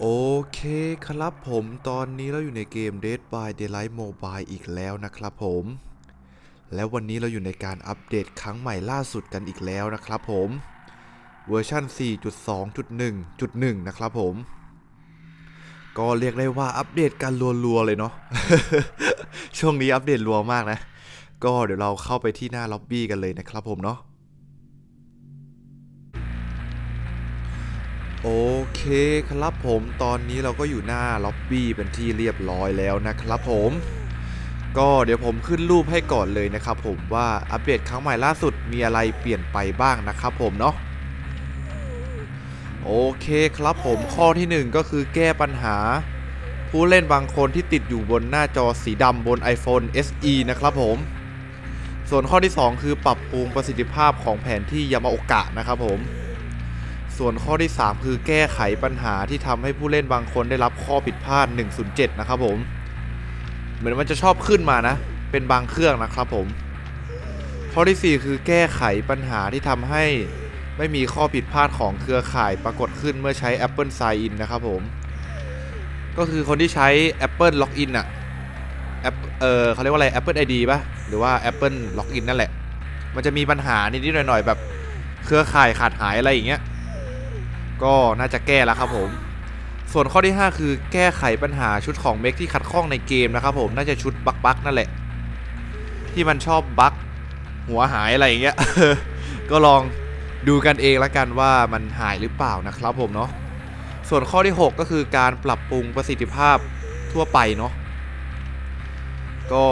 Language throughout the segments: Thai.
โอเคครับผมตอนนี้เราอยู่ในเกม Dead by Daylight Mobile อีกแล้วนะครับผม และวันนี้เราอยู่ในการอัปเดตครั้งใหม่ล่าสุดกันอีกแล้วนะครับผมเวอร์ชัน4.2.1.1 นะครับผม ก็เรียกได้ว่าอัปเดตกันรัวๆเลยเนาะช่วงนี้อัปเดตรัวมากนะ ก็เดี๋ยวเราเข้าไปที่หน้าล็อบบี้กันเลยนะครับผมเนาะ โอเคครับผมตอนนี้เราก็อยู่หน้าล็อบบี้เป็นที่เรียบร้อยแล้วนะครับผมก็เดี๋ยวผมขึ้นรูปให้ก่อนเลยนะครับผมว่าอัปเดตครั้งใหม่ล่าสุดมีอะไรเปลี่ยนไปบ้างนะครับผมเนาะโอเคครับผมข้อที่หนึ่งก็คือแก้ปัญหา ผู้เล่นบางคนที่ติดอยู่บนหน้าจอสีดำบน iPhone SE นะครับผม ส่วนข้อที่สองคือปรับปรุงประสิทธิภาพของแผนที่ยามาโอกะนะครับผม ส่วนข้อที่ 3 คือแก้ไขปัญหาที่ทำให้ผู้เล่นบางคนได้รับข้อผิดพลาด 107 นะครับผม เหมือนมันจะชอบขึ้นมานะ เป็นบางเครื่องนะครับผม ข้อทีสี่4 คือแก้ไขปัญหาที่ทำให้ไม่มีข้อผิดพลาดของเครือข่ายปรากฏขึ้นเมื่อใช้ Apple Sign In นะครับผม ก็คือคนที่ใช้ Apple Login อะแอปเออเขาเรียกว่าอะไร Apple ID ป่ะ หรือว่า Apple Login นั่นแหละ มันจะมีปัญหานิดๆหน่อยๆ แบบเครือข่ายขาดหายอะไรอย่างเงี้ย ก็น่าจะแก้แล้วครับผม ส่วนข้อที่ 5 คือแก้ไขปัญหาชุดของเมกที่ขัดข้องในเกมนะครับผมน่าจะชุดบักบักนั่นแหละ ที่มันชอบบักหัวหายอะไรอย่างเงี้ยก็ลองดูกันเองละกันว่ามันหายหรือเปล่านะครับผมเนาะส่วนข้อที่ 6 ก็คือการปรับปรุงประสิทธิภาพทั่วไปเนาะก็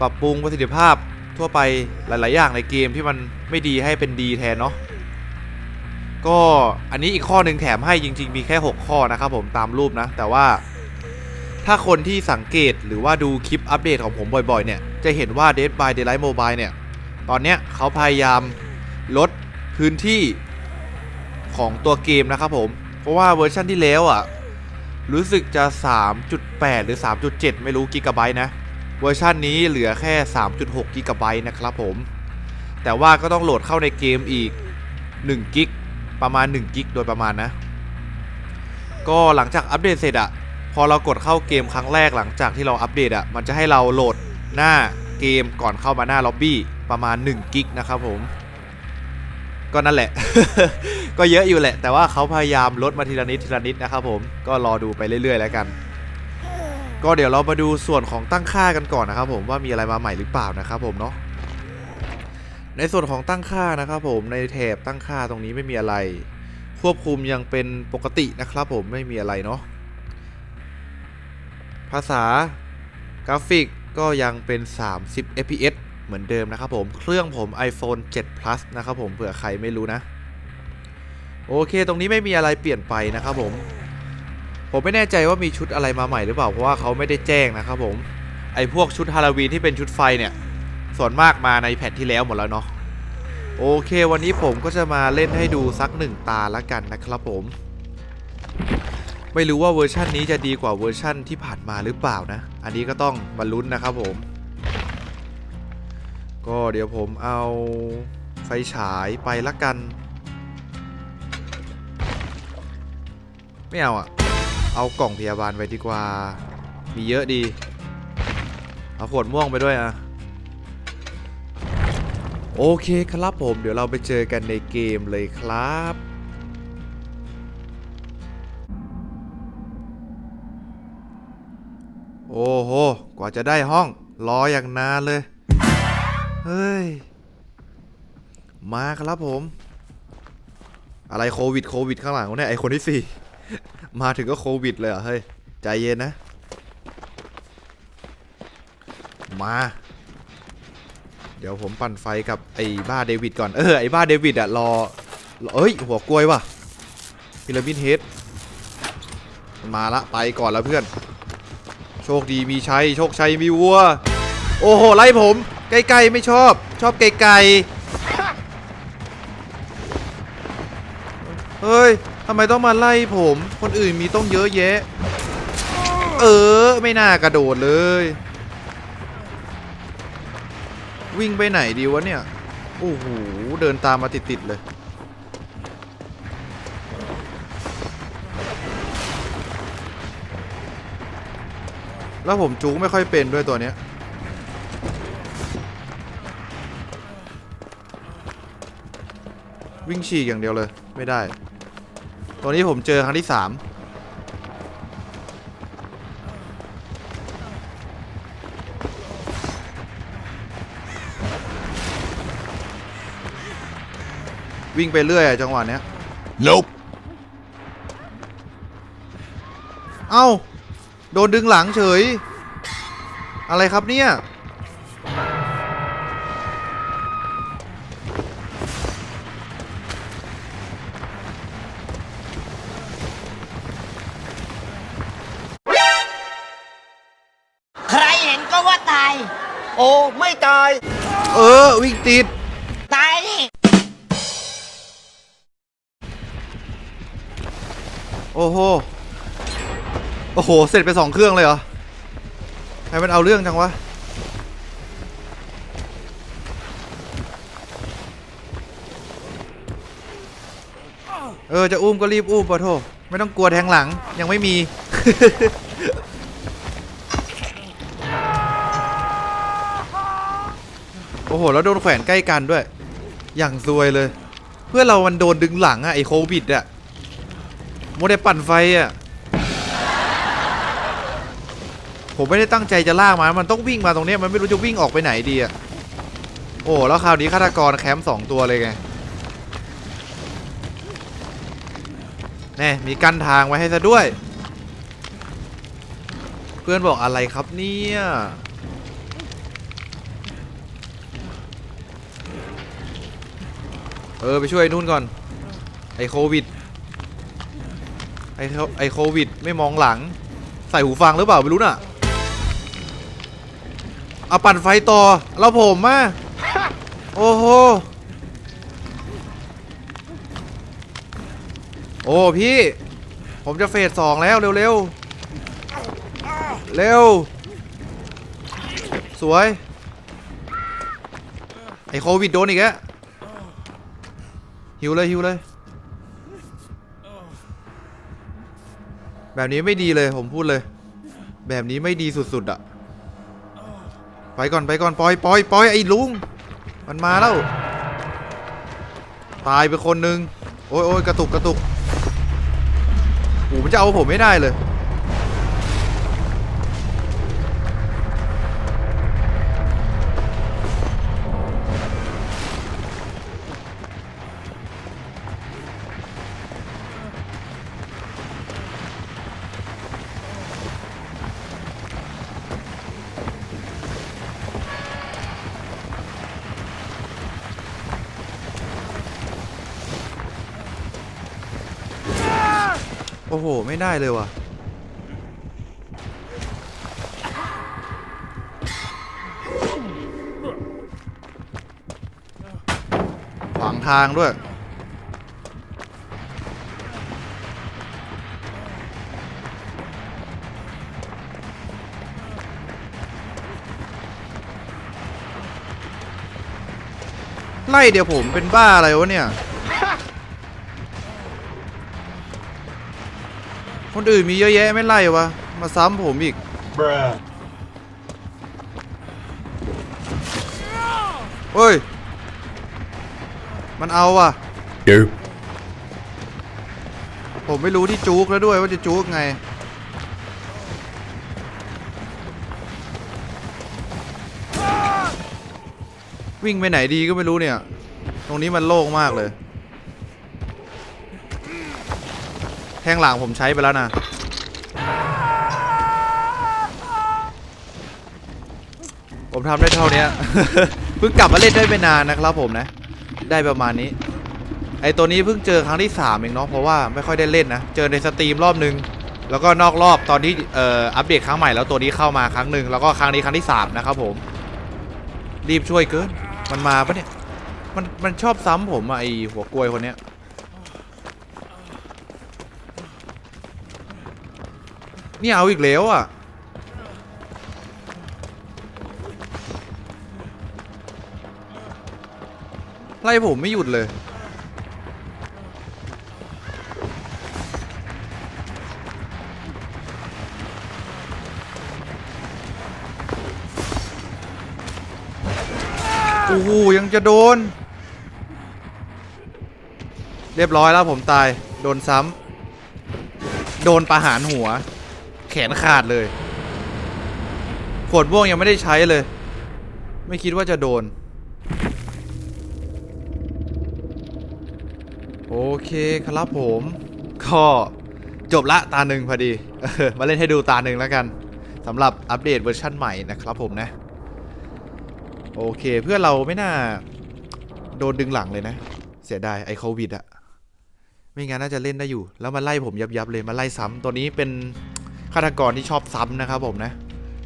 ปรับปรุงประสิทธิภาพทั่วไปหลาย ๆ อย่างในเกมที่มันไม่ดีให้เป็นดีแทนเนาะ ก็อันนี้อีกข้อหนึ่งแถมให้จริง ๆ มีแค่ 6 ข้อนะครับผมตามรูปนะ แต่ว่าถ้าคนที่สังเกตหรือว่าดูคลิปอัปเดตของผมบ่อยๆ เนี่ย จะเห็นว่า Dead by Daylight Mobile เนี่ย ตอนเนี้ยเขาพยายามลดพื้นที่ของตัวเกมนะครับผม เพราะว่าเวอร์ชันที่แล้วอะ รู้สึกจะ 3.8 หรือ 3.7 ไม่รู้กิกะไบต์นะ เวอร์ชันนี้เหลือแค่ 3.6กิกะไบต์นะครับผม แต่ว่าก็ต้องโหลดเข้าในเกมอีก1กิก ประมาณ1กิกโดยประมาณนะ ก็หลังจากอัปเดตเสร็จอะพอเรากดเข้าเกมครั้งแรกหลังจากที่เราอัปเดตอะมันจะให้เราโหลดหน้าเกมก่อนเข้ามาหน้าล็อบบี้ประมาณ1กิกนะครับผมก็นั่นแหละ ก็เยอะอยู่แหละ แต่ว่าเขาพยายามลดมาทีละนิดทีละนิดนะครับผมก็รอดูไปเรื่อยๆแล้วกัน ก็เดี๋ยวเรามาดูส่วนของตั้งค่ากันก่อนนะครับผมว่ามีอะไรมาใหม่หรือเปล่านะครับผมเนาะ ในส่วนของตั้งค่านะครับผมในแถบตั้งค่าตรงนี้ไม่มีอะไร ควบคุมยังเป็นปกตินะครับผมไม่มีอะไรเนาะภาษากราฟิกก็ยังเป็น 30 fps เหมือนเดิมนะครับผมเครื่องผม iPhone 7 plus นะครับผมเผื่อใครไม่รู้นะ โอเค ตรงนี้ไม่มีอะไรเปลี่ยนไปนะครับผม ผมไม่แน่ใจว่ามีชุดอะไรมาใหม่หรือเปล่าเพราะว่าเขาไม่ได้แจ้งนะครับผมไอพวกชุดฮาโลวีนที่เป็นชุดไฟเนี่ย ส่วนมากมาในแพทที่แล้วหมดแล้วเนาะโอเค วันนี้ผมก็จะมาเล่นให้ดูสักหนึ่งตาละกันนะครับผม ไม่รู้ว่าเวอร์ชันนี้จะดีกว่าเวอร์ชันที่ผ่านมาหรือเปล่านะ อันนี้ก็ต้องมาลุ้นนะครับผม ก็เดี๋ยวผมเอาไฟฉายไปละกัน ไม่เอาอะเอากล่องพยาบาลไปดีกว่า มีเยอะดี เอาขวดม่วงไปด้วยอะ โอเคครับผม เดี๋ยวเราไปเจอกันในเกมเลยครับ โอ้โห กว่าจะได้ห้อง รออย่างนานเลย เฮ้ย มาครับผม อะไรโควิดโควิดข้างหลังเนี่ยไอคนที่สี่มาถึงก็โควิดเลยเหรอเฮ้ย ใจเย็นนะ มา เดี๋ยวผมปั่นไฟกับไอ้บ้าเดวิดก่อน เออ ไอ้บ้าเดวิดอะรอรอ เอ้ย หัวกล้วยว่ะพิรามิดเฮดมันมาละ ไปก่อนแล้วเพื่อน โชคดีมีชัย โชคชัยมีวัว โอ้โห ไล่ผม ไกลๆไม่ชอบ ชอบไกลๆ เฮ้ย ทำไมต้องมาไล่ผม คนอื่นมีต้องเยอะแยะ เออ ไม่น่ากระโดดเลย วิ่งไปไหนดีวะเนี่ย โอ้โห เดินตามมาติดๆเลย แล้วผมจูงไม่ค่อยเป็นด้วยตัวเนี้ย วิ่งฉีกอย่างเดียวเลย ไม่ได้ ตัวนี้ผมเจอครั้งที่สาม วิ่งไปเรื่อยอะจังหวะเนี้ย Nope. เอ้า โดนดึงหลังเฉย อะไรครับเนี่ย ใครเห็นก็ว่าตาย โอ้ ไม่ตาย เออ วิ่งติด โอ้โห โอ้โห เสร็จไปสองเครื่องเลยเหรอให้มันเอาเรื่องจังวะ เออ จะอุ้มก็รีบอุ้มปะโทไม่ต้องกลัวแทงหลัง ยังไม่มี โอ้โห แล้วโดนแขวนใกล้กันด้วย อย่างซวยเลย เพื่อเรามันโดนดึงหลังอะไอโควิดอะ โมเดลปั่นไฟอะ ผมไม่ได้ตั้งใจจะลากมา มันต้องวิ่งมาตรงนี้มันไม่รู้จะวิ่งออกไปไหนดีอะ โอ้ แล้วคราวนี้ฆาตกรแคมป์สองตัวเลยไงแน่มีกั้นทางไว้ให้ซะด้วย เพื่อนบอกอะไรครับเนี่ยเออ ไปช่วยนู่นก่อน ไอโควิด โคไอโควิด ไม่มองหลัง ใส่หูฟังหรือเปล่า ไม่รู้น่ะเอาปั่นไฟต่อแล้วผมมาโอ้โห โอ้พี่ ผมจะเฟสสองแล้ว เร็วเร็วเร็ว สวย ไอโควิดโดนอีกแล้วหิวเลยหิวเลย แบบนี้ไม่ดีเลยผมพูดเลย แบบนี้ไม่ดีสุดๆอะไปก่อนไปก่อนปล่อยปล่อยปล่อยไอ้ลุง มันมาแล้ว ตายไปคนนึง โอ้ยโอ้ยกระตุกกระตุกโอ้มันจะเอาผมไม่ได้เลย โอ้โห ไม่ได้เลยว่ะ ขวางทางด้วย ไล่เดี๋ยวผมเป็นบ้าอะไรวะเนี่ย คนอื่นมีเยอะแยะไม่ไล่วะ มาซ้ำผมอีก Bruh. เฮ้ย มันเอาว่ะ Nope. ผมไม่รู้ที่จุกแล้วด้วยว่าจะจุกไง วิ่งไปไหนดีก็ไม่รู้เนี่ย ตรงนี้มันโล่งมากเลย แทงหลังผมใช้ไปแล้วนะผมทำได้เท่านี้เพิ่งกลับมาเล่นได้ไม่นานนะครับผมนะ ได้ประมาณนี้ ไอตัวนี้เพิ่งเจอครั้งที่3เองเนาะเพราะว่าไม่ค่อยได้เล่นนะ เจอในสตรีมรอบนึง แล้วก็นอกรอบตอนที่เอ่ออัปเดตครั้งใหม่แล้วตัวนี้เข้ามาครั้งหนึ่งแล้วก็ครั้งนี้ครั้งที่3นะครับผม รีบช่วยเกินมันมาปะเนี่ยมันมันชอบซ้ำผมอะไอหัวกลวยคนเนี้ย นี่เอาอีกแล้วอะ ไล่ผมไม่หยุดเลย โอ้โหยังจะโดน เรียบร้อยแล้วผมตาย โดนซ้ำโดนประหารหัว แขนขาดเลย ขวดม่วงยังไม่ได้ใช้เลย ไม่คิดว่าจะโดน โอเคครับผม ก็จบละตาหนึ่งพอดี มาเล่นให้ดูตาหนึ่งแล้วกันสำหรับอัปเดตเวอร์ชั่นใหม่นะครับผมนะ โอเคเพื่อเราไม่น่าโดนดึงหลังเลยนะ เสียดายไอโควิดอะไม่งั้นน่าจะเล่นได้อยู่ แล้วมาไล่ผมยับยับเลยมาไล่ซ้ำตัวนี้เป็น ฆาตกรที่ชอบซ้ำนะครับผมนะ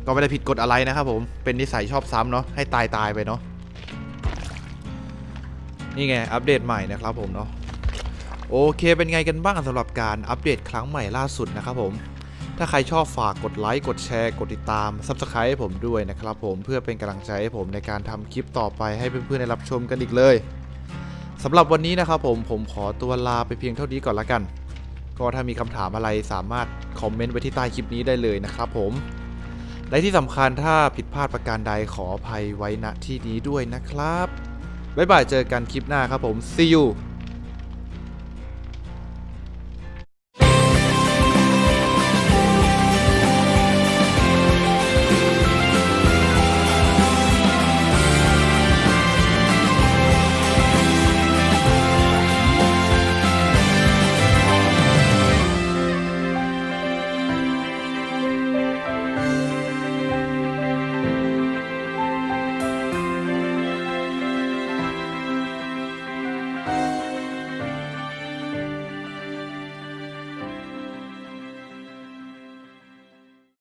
ก็ไม่ได้ผิดกฎอะไรนะครับผม เป็นนิสัยชอบซ้ำเนาะ ให้ตายตายไปเนาะ นี่ไงอัปเดตใหม่นะครับผมเนาะ โอเคเป็นไงกันบ้างสำหรับการอัปเดตครั้งใหม่ล่าสุดนะครับผม ถ้าใครชอบฝากกดไลค์ กดแชร์ กดติดตาม Subscribe ให้ผมด้วยนะครับผม เพื่อเป็นกำลังใจให้ผมในการทำคลิปต่อไปให้เพื่อนๆได้รับชมกันอีกเลยสำหรับวันนี้นะครับผมผมขอตัวลาไปเพียงเท่านี้ก่อนละกัน ก็ถ้ามีคำถามอะไรสามารถคอมเมนต์ไว้ที่ใต้คลิปนี้ได้เลยนะครับผม และที่สำคัญถ้าผิดพลาดประการใดขออภัยไว้ณที่นี้ด้วยนะครับ บ๊ายบายเจอกันคลิปหน้าครับผม see you